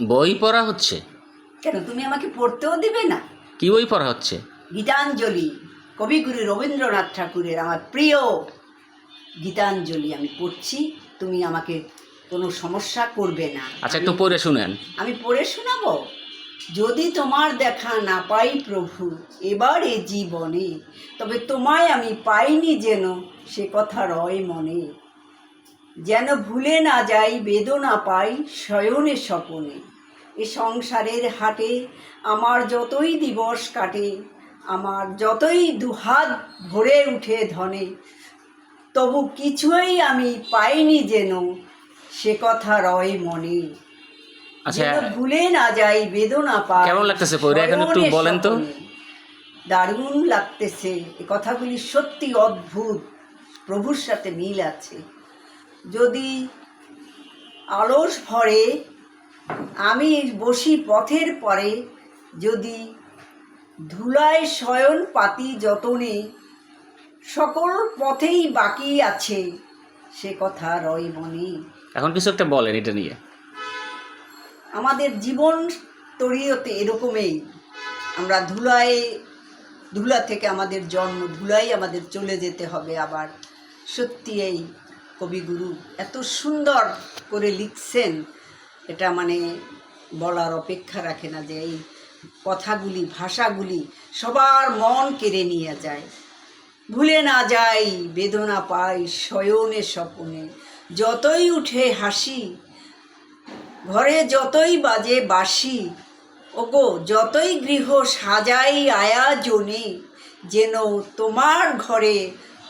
বই পড়া হচ্ছে। কেন তুমি আমাকে পড়তেও দিবে না? কি বই পড়া হচ্ছে? গীতাঞ্জলি কবিগুরু রবীন্দ্রনাথ ঠাকুরের আমার প্রিয় গীতাঞ্জলি। আমি পড়ছি তুমি আমাকে কোনো সমস্যা করবে না। আচ্ছা একটু পড়ে শুনেন। আমি পড়ে শোনাবো? যদি তোমার দেখা না পাই প্রভু এবার এ জীবনে তবে তোমায় আমি পাইনি যেন সে কথা রয় মনে। যেন ভুলে না যাই বেদনা পাই শয়নে স্বপনে। এ সংসারের হাটে আমার যতই দিবস কাটে আমার যতই দুহাত ভরে উঠে ধনে তবু কিছুই আমি পাইনি যেন সে কথা রয় মনে। আচ্ছা ভুলে না যাই বেদনা পাই কেমন লাগতেছে? এখন একটু বলেন তো। দারুণ লাগতেছে। এ কথাগুলি সত্যি অদ্ভুত। প্রভুর সাথে মিল আছে। যদি আলস ভরে আমি বসি পথের পরে যদি ধুলায় শয়ন পাতি যতনে সকল পথেই বাকি আছে সে কথা রয় মনে। এখন কিছু একটা বলেন এটা নিয়ে। আমাদের জীবন তরিয়তে এরকমই। আমরা ধুলায় ধুলা থেকে আমাদের জন্ম ধুলাই আমাদের চলে যেতে হবে আবার। সত্যি এই কবিগুরু এত সুন্দর করে লিখছেন, এটা মানে বলার অপেক্ষা রাখে না যে এই কথাগুলি, ভাষাগুলি সবার মন কেড়ে নিয়ে যায়। ভুলে না যাই, বেদনা পাই শয়নে স্বপনে। যতই উঠে হাসি, ঘরে যতই বাজে বাসি ওগো, যতই গৃহ সাজাই আয়োজনে, যেন তোমার ঘরে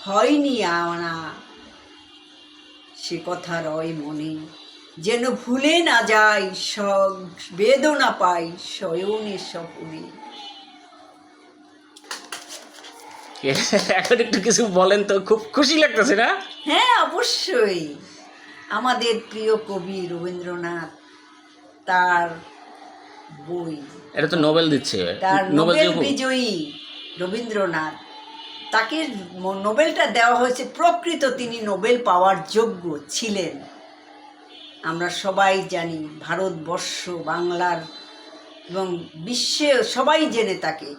হয়নি আনা। সে কথা রয় মনে। যেন ভুলে না যাই সব বেদনা পাই শয়নে স্বপনে। এখন একটু কিছু বলেন তো খুব খুশি লাগতেছে না? হ্যাঁ অবশ্যই। আমাদের প্রিয় কবি রবীন্দ্রনাথ তার বই। এটা তো নোবেল দিচ্ছে। তার নোবেল নোবেল বিজয়ী রবীন্দ্রনাথ। তাকে নোবেলটা দেওয়া হয়েছে, প্রকৃত তিনি নোবেল পাওয়ার যোগ্য ছিলেন। আমরা সবাই জানি ভারতবর্ষ, বাংলার এবং বিশ্বে সবাই জেনে তাকে।